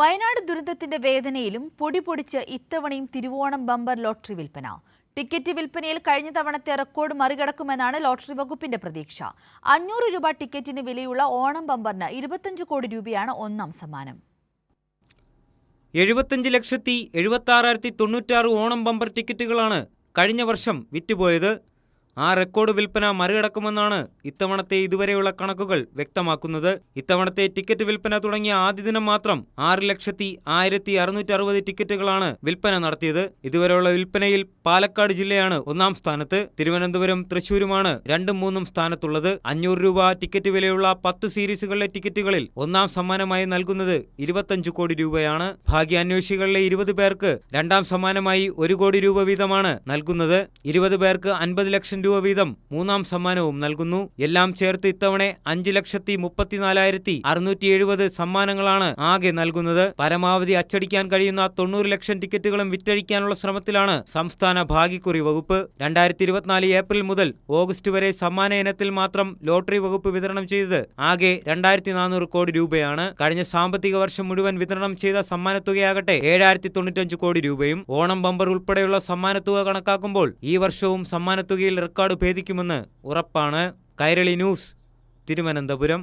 വയനാട് ദുരന്തത്തിന്റെ വേദനയിലും പൊടി പൊടിച്ച് ഇത്തവണയും തിരുവോണം ബമ്പർ ലോട്ടറി വിൽപ്പന. ടിക്കറ്റ് വിൽപ്പനയിൽ കഴിഞ്ഞ തവണത്തെ റെക്കോർഡ് മറികടക്കുമെന്നാണ് ലോട്ടറി വകുപ്പിന്റെ പ്രതീക്ഷ. അഞ്ഞൂറ് രൂപ ടിക്കറ്റിന് വിലയുള്ള ഓണം ബമ്പറിന് ഇരുപത്തഞ്ച് കോടി രൂപയാണ് ഒന്നാം സമ്മാനം. എഴുപത്തഞ്ച് ലക്ഷത്തി എഴുപത്തി ആറായിരത്തി തൊണ്ണൂറ്റാറ് ഓണം ബമ്പർ ടിക്കറ്റുകളാണ് കഴിഞ്ഞ വർഷം വിറ്റുപോയത്. ആ റെക്കോർഡ് വിൽപ്പന മറികടക്കുമെന്നാണ് ഇത്തവണത്തെ ഇതുവരെയുള്ള കണക്കുകൾ വ്യക്തമാക്കുന്നത്. ഇത്തവണത്തെ ടിക്കറ്റ് വിൽപ്പന തുടങ്ങിയ ആദ്യ ദിനം മാത്രം ആറ് ലക്ഷത്തി ആയിരത്തി അറുന്നൂറ്റി അറുപത് ടിക്കറ്റുകളാണ് വിൽപ്പന നടത്തിയത്. ഇതുവരെയുള്ള വിൽപ്പനയിൽ പാലക്കാട് ജില്ലയാണ് ഒന്നാം സ്ഥാനത്ത്. തിരുവനന്തപുരം തൃശൂരുമാണ് രണ്ടും മൂന്നും സ്ഥാനത്തുള്ളത്. അഞ്ഞൂറ് രൂപ ടിക്കറ്റ് വിലയുള്ള പത്ത് സീരീസുകളിലെ ടിക്കറ്റുകളിൽ ഒന്നാം സമ്മാനമായി നൽകുന്നത് ഇരുപത്തഞ്ച് കോടി രൂപയാണ്. ഭാഗ്യാന്വേഷികളിലെ ഇരുപത് പേർക്ക് രണ്ടാം സമ്മാനമായി ഒരു കോടി രൂപ വീതമാണ് നൽകുന്നത്. ഇരുപത് പേർക്ക് അൻപത് ലക്ഷം രൂപ വീതം മൂന്നാം സമ്മാനവും നൽകുന്നു. എല്ലാം ചേർത്ത് ഇത്തവണ അഞ്ച് ലക്ഷത്തി മുപ്പത്തിനാലായിരത്തി അറുന്നൂറ്റി എഴുപത് സമ്മാനങ്ങളാണ് ആകെ നൽകുന്നത്. പരമാവധി അച്ചടിക്കാൻ കഴിയുന്ന തൊണ്ണൂറ് ലക്ഷം ടിക്കറ്റുകളും വിറ്റഴിക്കാനുള്ള ശ്രമത്തിലാണ് സംസ്ഥാന ഭാഗ്യക്കുറി വകുപ്പ്. രണ്ടായിരത്തി ഇരുപത്തിനാല് ഏപ്രിൽ മുതൽ ഓഗസ്റ്റ് വരെ സമ്മാന ഇനത്തിൽ മാത്രം ലോട്ടറി വകുപ്പ് വിതരണം ചെയ്തത് ആകെ രണ്ടായിരത്തി നാനൂറ് കോടി രൂപയാണ്. കഴിഞ്ഞ സാമ്പത്തിക വർഷം മുഴുവൻ വിതരണം ചെയ്ത സമ്മാനത്തുകയാകട്ടെ ഏഴായിരത്തി തൊണ്ണൂറ്റഞ്ച് കോടി രൂപയും ഓണം ബമ്പർ ഉൾപ്പെടെയുള്ള സമ്മാനത്തുക കണക്കാക്കുമ്പോൾ ഈ വർഷവും സമ്മാനത്തുകയിൽ റെക്കോർഡ് ഭേദിക്കുമെന്ന് ഉറപ്പാണ് കൈരളി ന്യൂസ് തിരുവനന്തപുരം.